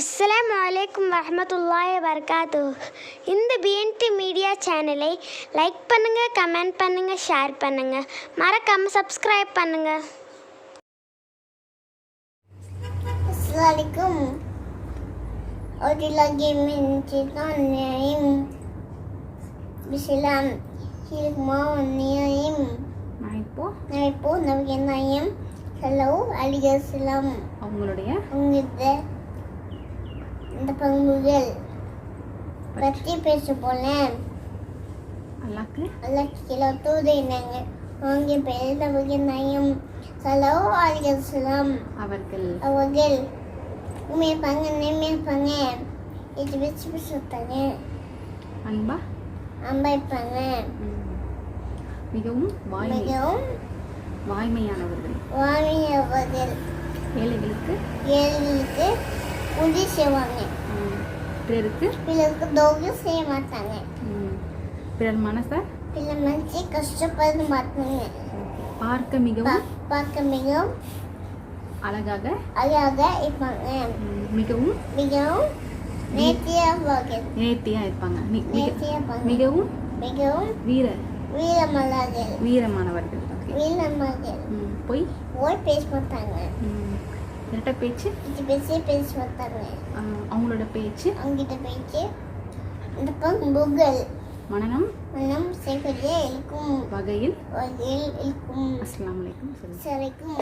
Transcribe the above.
அஸ்ஸலாமு அலைக்கும் வரஹ்மத்துல்லாஹி வபரகாத்து இந்த பிஎன்டி மீடியா சேனலை லைக் பண்ணுங்கள் கமெண்ட் பண்ணுங்கள் ஷேர் பண்ணுங்கள் மறக்காமல் சப்ஸ்கிரைப் பண்ணுங்கள். Hilik mau Naim. நான் இப்போ? நான் இப்போ நபிக நாயம் ஹலோ அலிகலாம் அவங்களுடைய? உங்ககிட்ட இந்த பங்குகள் பற்றி பேச போனேன் அல்லாக்கு அல்ல கிலோ தூதினாங்க அவங்க பேர் நபிக நாயம் ஹலோ அலிகலாம் அவர்கள். அவர்கள். உண்மைப்பாங்க நேர்மையாப்பாங்க இது வச்சு பேசுவாங்க அன்பா? அம்பாய்ப்பாங்க மிகவும் மிகவும் வாய்மையானவர்கள். வாமியவர்கள் ஏழைகளுக்கு? ஏழைகளுக்கு உதவி செய்வாங்க. பிறருக்கு பிறருக்கு தோகம் செய்ய மாட்டாங்க. பிறர் மனசை? பிள்ளை மனசு கஷ்டப்பட மாட்டாங்க. பார்க்க மிகவும் பார்க்க மிகவும் அழகாக அழகாக இருப்பாங்க. மிகவும் மிகவும் நேர்த்தியாவார்கள் நேர்த்தியா இருப்பாங்க. மிகவும் மிகவும் வீர வீரமல்லார்கள் வீரமானவர்கள். வீரமாக பொய் ஓய் பேச மாட்டாங்க. இரட்டை பேச்சு? இது பேசி பேச ஆ, அவங்களோட பேச்சு? அவங்கிட்ட போயிட்டு இந்த பங்குகள் மனநம்? மனம் செய்யக்கூடிய இருக்கும் வகையில்? வகையில் இருக்கும் அலைக்கும். சொல்லுங்க சிறைக்கும்